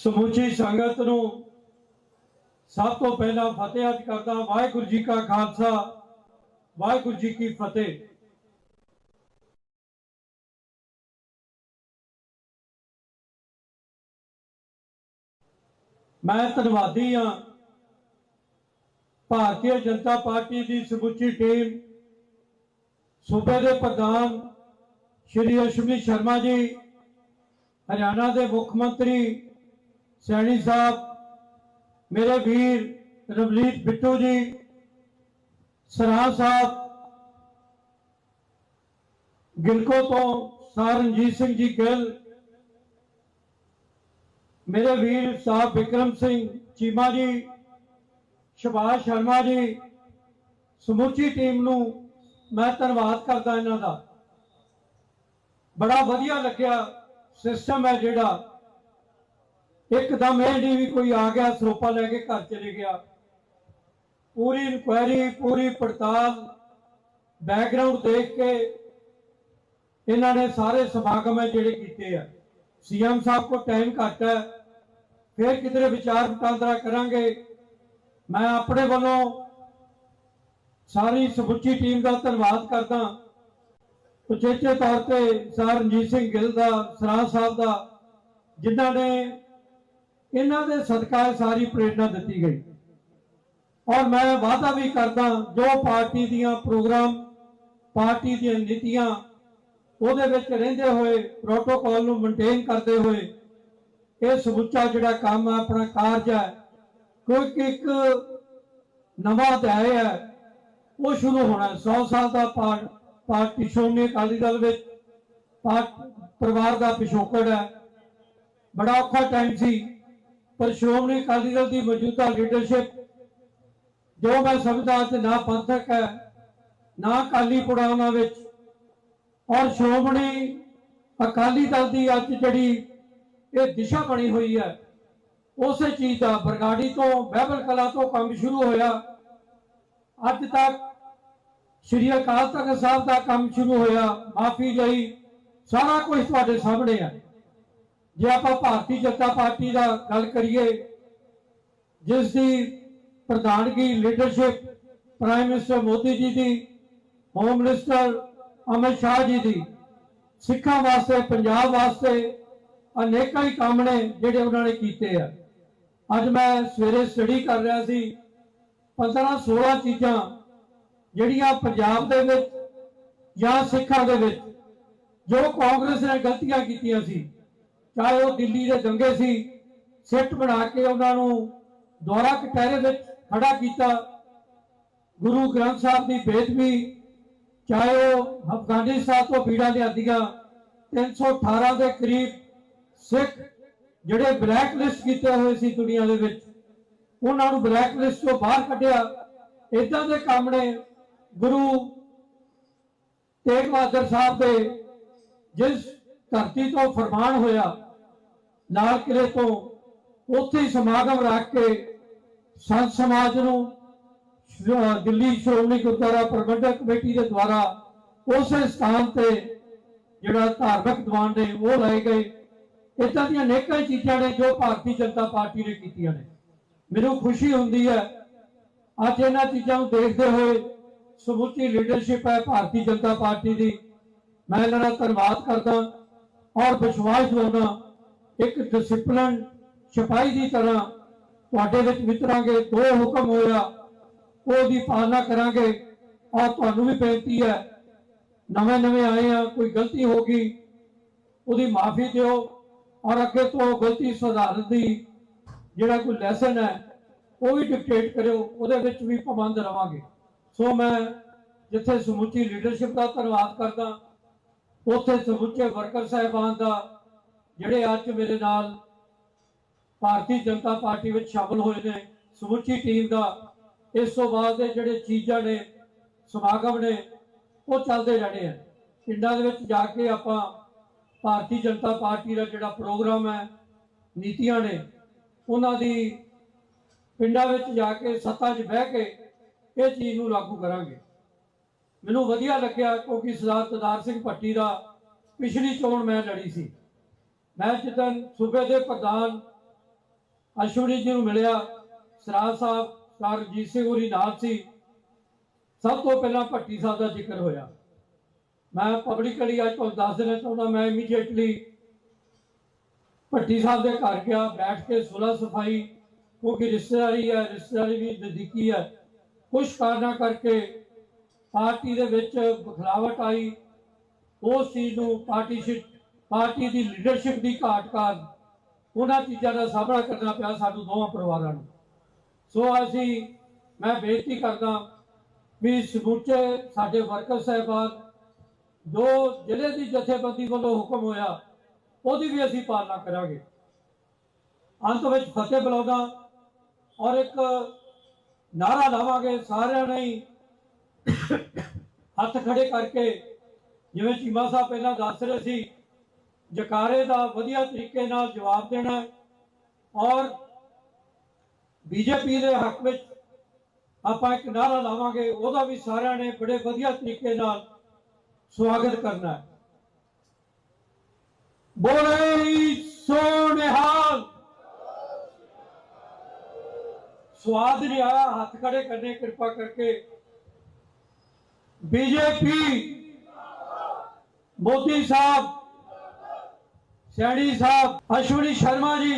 ਸਮੁੱਚੀ ਸੰਗਤ ਨੂੰ ਸਭ ਤੋਂ ਪਹਿਲਾਂ ਫਤਿਹ ਅਰਜ਼ ਕਰਦਾ ਵਾਹਿਗੁਰੂ ਜੀ ਕਾ ਖਾਲਸਾ, ਵਾਹਿਗੁਰੂ ਜੀ ਕੀ ਫਤਿਹ। ਮੈਂ ਧੰਨਵਾਦੀ ਹਾਂ ਭਾਰਤੀ ਜਨਤਾ ਪਾਰਟੀ ਦੀ ਸਮੁੱਚੀ ਟੀਮ, ਸੂਬੇ ਦੇ ਪ੍ਰਧਾਨ ਸ਼੍ਰੀ ਅਸ਼ਵਨੀ ਸ਼ਰਮਾ ਜੀ, ਹਰਿਆਣਾ ਦੇ ਮੁੱਖ ਮੰਤਰੀ ਸੈਣੀ ਸਾਹਿਬ, ਮੇਰੇ ਵੀਰ ਰਵਲੀਤ ਬਿੱਟੂ ਜੀ, ਸਰਾਹ ਸਾਹਿਬ, ਗਿਲਕੋ ਤੋਂ ਸਰ ਰਣਜੀਤ ਸਿੰਘ ਜੀ ਗਿੱਲ, ਮੇਰੇ ਵੀਰ ਸਾਹਿਬ ਵਿਕਰਮ ਸਿੰਘ ਚੀਮਾ ਜੀ ਸ਼ਬਾਸ਼ ਸ਼ਰਮਾ ਜੀ, ਸਮੁੱਚੀ ਟੀਮ ਨੂੰ ਮੈਂ ਧੰਨਵਾਦ ਕਰਦਾ ਇਹਨਾਂ ਦਾ। ਬੜਾ ਵਧੀਆ ਲੱਗਿਆ ਸਿਸਟਮ ਹੈ ਜਿਹੜਾ। ਇੱਕਦਮ ਇਹ ਨਹੀਂ ਵੀ ਕੋਈ ਆ ਗਿਆ ਸਰੋਪਾ ਲੈ ਕੇ ਘਰ ਚਲੇ ਗਿਆ। ਪੂਰੀ ਇਨਕੁਆਇਰੀ, ਪੂਰੀ ਪੜਤਾਲ ਬੈਕਗ੍ਰਾਉਂਡ ਦੇਖ ਕੇ ਇਹਨਾਂ ਨੇ ਸਾਰੇ ਸਮਾਗਮ ਹੈ ਜਿਹੜੇ ਕੀਤੇ ਆ। ਸੀਐਮ ਸਾਹਿਬ ਕੋ ਟਾਈਮ ਘੱਟ ਹੈ, ਫਿਰ ਕਿਧਰੇ ਵਿਚਾਰ ਵਟਾਂਦਰਾ ਕਰਾਂਗੇ। ਮੈਂ ਆਪਣੇ ਵੱਲੋਂ ਸਾਰੀ ਸਮੁੱਚੀ ਟੀਮ ਦਾ ਧੰਨਵਾਦ ਕਰਦਾ। ਉਚੇਚੇ ਤੌਰ ਤੇ ਸਰ ਰਣਜੀਤ ਸਿੰਘ ਗਿੱਲ ਦਾ, ਸਰਾਂ ਸਾਹਿਬ ਦਾ, ਜਿਨ੍ਹਾਂ ਨੇ ਇਹਨਾਂ ਦੇ ਸਦਕਾ ਸਾਰੀ ਪ੍ਰੇਰਣਾ ਦਿੱਤੀ ਗਈ। ਔਰ ਮੈਂ ਵਾਅਦਾ ਵੀ ਕਰਦਾ, ਜੋ ਪਾਰਟੀ ਦੀਆਂ ਪ੍ਰੋਗਰਾਮ, ਪਾਰਟੀ ਦੀਆਂ ਨੀਤੀਆਂ ਉਹਦੇ ਵਿੱਚ ਰਹਿੰਦੇ ਹੋਏ ਪ੍ਰੋਟੋਕਾਲ ਨੂੰ ਮੇਨਟੇਨ ਕਰਦੇ ਹੋਏ, ਇਹ ਸਮੁੱਚਾ ਜਿਹੜਾ ਕੰਮ ਹੈ ਆਪਣਾ ਕਾਰਜ ਹੈ ਕੋਈ ਇੱਕ ਨਵਾਂ ਅਧਿਆਇ ਹੈ ਉਹ ਸ਼ੁਰੂ ਹੋਣਾ ਹੈ। 100 ਸਾਲ ਦਾ ਪਾਰ- ਪਾਰਟੀ ਸ਼੍ਰੋਮਣੀ ਅਕਾਲੀ ਦਲ ਵਿੱਚ ਪਰਿਵਾਰ ਦਾ ਪਿਛੋਕੜ ਹੈ। ਬੜਾ ਔਖਾ ਟਾਈਮ ਸੀ। ਪਰ ਸ਼੍ਰੋਮਣੀ ਅਕਾਲੀ ਦਲ ਦੀ ਮੌਜੂਦਾ ਲੀਡਰਸ਼ਿਪ ਜੋ ਮੈਂ ਸਮਝਦਾ ਤੇ ਨਾ ਪੰਥਕ ਹੈ, ਨਾ ਅਕਾਲੀ ਪੁੜਾਉਣਾ ਵਿੱਚ, ਔਰ ਸ਼੍ਰੋਮਣੀ ਅਕਾਲੀ ਦਲ ਦੀ ਅੱਜ ਜਿਹੜੀ ਇਹ ਦਿਸ਼ਾ ਬਣੀ ਹੋਈ ਹੈ, ਉਸੇ ਚੀਜ਼ ਦਾ ਬਰਗਾੜੀ ਤੋਂ ਬਹਿਬਲ ਕਲਾ ਤੋਂ ਕੰਮ ਸ਼ੁਰੂ ਹੋਇਆ। ਅੱਜ ਤੱਕ ਸ਼੍ਰੀ ਅਕਾਲ ਤਖਤ ਸਾਹਿਬ ਦਾ ਕੰਮ ਸ਼ੁਰੂ ਹੋਇਆ, ਮਾਫੀ ਲਈ ਸਾਰਾ ਕੁਝ ਤੁਹਾਡੇ ਸਾਹਮਣੇ ਹੈ। ਜੇ ਆਪਾਂ ਭਾਰਤੀ ਜਨਤਾ ਪਾਰਟੀ ਦਾ ਗੱਲ ਕਰੀਏ, ਜਿਸ ਦੀ ਪ੍ਰਧਾਨਗੀ leadership prime minister Modi ji ਦੀ ਹੋਮ ਮਿਨਿਸਟਰ ਅਮਿਤ ਸ਼ਾਹ ਜੀ ਦੀ, ਸਿੱਖਾਂ ਵਾਸਤੇ, ਪੰਜਾਬ ਵਾਸਤੇ ਅਨੇਕਾਂ ਹੀ ਕੰਮ ਨੇ ਜਿਹੜੇ ਉਹਨਾਂ ਨੇ ਕੀਤੇ ਆ। ਅੱਜ ਮੈਂ ਸਵੇਰੇ ਸਟੱਡੀ ਕਰ ਰਿਹਾ ਸੀ 15 16 ਚੀਜ਼ਾਂ ਜਿਹੜੀਆਂ ਪੰਜਾਬ ਦੇ ਵਿੱਚ ਜਾਂ ਸਿੱਖਾਂ ਦੇ ਵਿੱਚ, ਜੋ ਕਾਂਗਰਸ ਨੇ ਗਲਤੀਆਂ ਕੀਤੀਆਂ ਸੀ। ਚਾਹੇ ਉਹ ਦਿੱਲੀ ਦੇ ਦੰਗੇ ਸੀ, ਸਿੱਟ ਬਣਾ ਕੇ ਉਹਨਾਂ ਨੂੰ ਦੁਆਰਾ ਕਟਹਿਰੇ ਵਿੱਚ ਖੜਾ ਕੀਤਾ। ਗੁਰੂ ਗ੍ਰੰਥ ਸਾਹਿਬ ਦੀ ਬੇਦਬੀ ਚਾਹੇ ਉਹ ਅਫਗਾਨਿਸਤਾਨ ਤੋਂ ਪੀੜਾਂ ਲਿਆਂਦੀਆਂ 318 ਦੇ ਕਰੀਬ ਸਿੱਖ ਜਿਹੜੇ ਬਲੈਕ ਲਿਸਟ ਕੀਤੇ ਹੋਏ ਸੀ ਦੁਨੀਆ ਦੇ ਵਿੱਚ, ਉਹਨਾਂ ਨੂੰ ਬਲੈਕ ਲਿਸਟ ਤੋਂ ਬਾਹਰ ਕੱਢਿਆ। ਇਦਾਂ ਦੇ ਕੰਮ ਨੇ ਗੁਰੂ ਤੇਗ ਬਹਾਦਰ ਸਾਹਿਬ ਦੇ, ਜਿਸ ਧਰਤੀ ਤੋਂ ਫਰਮਾਨ ਹੋਇਆ। ਲਾਲ ਕਿਲੇ ਤੋਂ ਉੱਥੇ ਸਮਾਗਮ ਰੱਖ ਕੇ ਸੰਤ ਸਮਾਜ ਨੂੰ ਦਿੱਲੀ ਸ਼੍ਰੋਮਣੀ ਗੁਰਦੁਆਰਾ ਪ੍ਰਬੰਧਕ ਕਮੇਟੀ ਦੇ ਦੁਆਰਾ ਉਸੇ ਸਥਾਨ ਤੇ ਜਿਹੜਾ ਧਾਰਮਿਕ ਦੀਵਾਨ ਨੇ ਉਹ ਲਏ ਗਏ। ਇਦਾਂ ਦੀਆਂ ਅਨੇਕਾਂ ਚੀਜ਼ਾਂ ਨੇ ਜੋ ਭਾਰਤੀ ਜਨਤਾ ਪਾਰਟੀ ਨੇ ਕੀਤੀਆਂ ਨੇ। ਮੈਨੂੰ ਖੁਸ਼ੀ ਹੁੰਦੀ ਹੈ, ਅੱਜ ਇਹਨਾਂ ਚੀਜ਼ਾਂ ਨੂੰ ਦੇਖਦੇ ਹੋਏ ਸਮੁੱਚੀ ਲੀਡਰਸ਼ਿਪ ਹੈ ਭਾਰਤੀ ਜਨਤਾ ਪਾਰਟੀ ਦੀ। ਮੈਂ ਇਹਨਾਂ ਦਾ ਧੰਨਵਾਦ ਕਰਦਾ ਔਰ ਵਿਸ਼ਵਾਸ ਦਿਵਾਉਂਦਾ ਇੱਕ ਡਿਸਪਲਨ ਸਿਪਾਹੀ ਦੀ ਤਰ੍ਹਾਂ ਤੁਹਾਡੇ ਵਿੱਚ ਵਿਤਰਾਂਗੇ, ਦੋ ਹੁਕਮ ਹੋਇਆ, ਉਹਦੀ ਪਾਲਣਾ ਕਰਾਂਗੇ। ਔਰ ਤੁਹਾਨੂੰ ਵੀ ਬੇਨਤੀ ਹੈ, ਨਵੇਂ ਨਵੇਂ ਆਏ ਆ, ਕੋਈ ਗਲਤੀ ਹੋ ਗਈ, ਉਹਦੀ ਮਾਫੀ ਦਿਓ ਔਰ ਅੱਗੇ ਤੋਂ ਗਲਤੀ ਸੁਧਾਰਨ ਦੀ ਜਿਹੜਾ ਕੋਈ ਲੈਸਨ ਹੈ, ਉਹ ਵੀ ਡਿਕਟੇਟ ਕਰਿਓ, ਉਹਦੇ ਵਿੱਚ ਵੀ ਪਾਬੰਦ ਰਵਾਂਗੇ। ਸੋ ਮੈਂ ਜਿੱਥੇ ਸਮੁੱਚੀ ਲੀਡਰਸ਼ਿਪ ਦਾ ਧੰਨਵਾਦ ਕਰਦਾ, ਉੱਥੇ ਸਮੁੱਚੇ ਵਰਕਰ ਸਾਹਿਬਾਨ ਦਾ ਜਿਹੜੇ ਅੱਜ ਮੇਰੇ ਨਾਲ ਭਾਰਤੀ ਜਨਤਾ ਪਾਰਟੀ ਵਿੱਚ ਸ਼ਾਮਲ ਹੋਏ ਨੇ, ਸਮੁੱਚੀ ਟੀਮ ਦਾ, ਇਸ ਤੋਂ ਬਾਅਦ ਦੇ ਜਿਹੜੇ ਚੀਜ਼ਾਂ ਨੇ, ਸਮਾਗਮ ਨੇ, ਉਹ ਚੱਲਦੇ ਰਹਿਣੇ ਆ। ਪਿੰਡਾਂ ਦੇ ਵਿੱਚ ਜਾ ਕੇ ਆਪਾਂ ਭਾਰਤੀ ਜਨਤਾ ਪਾਰਟੀ ਦਾ ਜਿਹੜਾ ਪ੍ਰੋਗਰਾਮ ਹੈ, ਨੀਤੀਆਂ ਨੇ, ਉਹਨਾਂ ਦੀ ਪਿੰਡਾਂ ਵਿੱਚ ਜਾ ਕੇ ਸੱਤਾ 'ਚ ਬਹਿ ਕੇ ਇਹ ਚੀਜ਼ ਨੂੰ ਲਾਗੂ ਕਰਾਂਗੇ। ਮੈਨੂੰ ਵਧੀਆ ਲੱਗਿਆ ਕਿਉਂਕਿ ਸਰਦਾਰ ਤਦਾਰ ਸਿੰਘ ਭੱਟੀ ਦਾ ਪਿਛਲੀ ਚੋਣ ਮੈਂ ਲੜੀ ਸੀ। ਮੈਂ ਜਦੋਂ ਸੂਬੇ ਦੇ ਪ੍ਰਧਾਨ ਅਸ਼ਵਨੀ ਜੀ ਨੂੰ ਮਿਲਿਆ, ਸਰਾਜ ਸਾਹਿਬ ਸਰ ਰਣਜੀਤ ਸਿੰਘ ਹੋਰੀ ਨਾਲ ਸੀ, ਸਭ ਤੋਂ ਪਹਿਲਾਂ ਭੱਟੀ ਸਾਹਿਬ ਦਾ ਜ਼ਿਕਰ ਹੋਇਆ। ਮੈਂ ਪਬਲਿਕਲੀ ਅੱਜ ਤੁਹਾਨੂੰ ਦੱਸ ਦੇਣਾ ਚਾਹੁੰਦਾ, ਮੈਂ ਇਮੀਡੀਏਟਲੀ ਭੱਟੀ ਸਾਹਿਬ ਦੇ ਘਰ ਗਿਆ, ਬੈਠ ਕੇ ਸੁਲਾ ਸਫ਼ਾਈ, ਕਿਉਂਕਿ ਰਿਸ਼ਤੇਦਾਰੀ ਹੈ, ਰਿਸ਼ਤੇਦਾਰੀ ਵੀ ਨਜ਼ਦੀਕੀ ਹੈ। ਕੁਝ ਕਾਰਨਾਂ ਕਰਕੇ ਪਾਰਟੀ ਦੇ ਵਿੱਚ ਬਖਲਾਵਟ ਆਈ। ਉਸ ਚੀਜ਼ ਨੂੰ ਪਾਰਟੀ ਸ਼ਿਟ ਪਾਰਟੀ ਦੀ ਲੀਡਰਸ਼ਿਪ ਦੀ ਘਾਟ ਕਾਰਨ ਉਹਨਾਂ ਚੀਜ਼ਾਂ ਦਾ ਸਾਹਮਣਾ ਕਰਨਾ ਪਿਆ ਸਾਨੂੰ ਦੋਵਾਂ ਪਰਿਵਾਰਾਂ ਨੂੰ। ਸੋ ਅਸੀਂ, ਮੈਂ ਬੇਨਤੀ ਕਰਦਾ ਵੀ ਸਮੁੱਚੇ ਸਾਡੇ ਵਰਕਰ ਸਾਹਿਬਾਨ, ਜੋ ਜ਼ਿਲ੍ਹੇ ਦੀ ਜਥੇਬੰਦੀ ਵੱਲੋਂ ਹੁਕਮ ਹੋਇਆ, ਉਹਦੀ ਵੀ ਅਸੀਂ ਪਾਲਣਾ ਕਰਾਂਗੇ। ਅੰਤ ਵਿੱਚ ਫਤਿਹ ਬੁਲਾਉਂਦਾ ਔਰ ਇੱਕ ਨਾਰਾ ਲਾਵਾਂਗੇ ਸਾਰਿਆਂ ਨੇ ਹੱਥ ਖੜੇ ਕਰਕੇ, ਜਿਵੇਂ ਚੀਮਾ ਸਾਹਿਬ ਪਹਿਲਾਂ ਦੱਸ ਰਹੇ ਸੀ ਜਕਾਰੇ ਦਾ ਵਧੀਆ ਤਰੀਕੇ ਨਾਲ ਜਵਾਬ ਦੇਣਾ ਹੈ। ਔਰ ਬੀਜੇਪੀ ਦੇ ਹੱਕ ਵਿੱਚ ਆਪਾਂ ਇੱਕ ਨਾਰਾ ਲਾਵਾਂਗੇ, ਉਹਦਾ ਵੀ ਸਾਰਿਆਂ ਨੇ ਬੜੇ ਵਧੀਆ ਤਰੀਕੇ ਨਾਲ ਸਵਾਗਤ ਕਰਨਾ ਹੈ। ਬੋਲੇ ਸੋਨਿਹਾਲ ਸਵਾਦ ਨਹੀਂ ਆਇਆ, ਹੱਥ ਖੜੇ ਕਰਨੇ, ਕਿਰਪਾ ਕਰਕੇ। ਬੀਜੇਪੀ ਮੋਦੀ ਸਾਹਿਬ ਸੈਣੀ ਸਾਹਿਬ ਅਸ਼ਵਨੀ ਸ਼ਰਮਾ ਜੀ।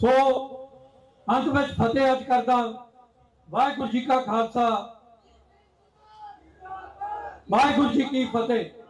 ਸੋ ਅੰਤ ਵਿੱਚ ਫਤਿਹ ਅਰਜ਼ ਕਰਦਾ ਵਾਹਿਗੁਰੂ ਜੀ ਕਾ ਖਾਲਸਾ। ਵਾਹਿਗੁਰੂ ਜੀ ਕੀ ਫਤਿਹ।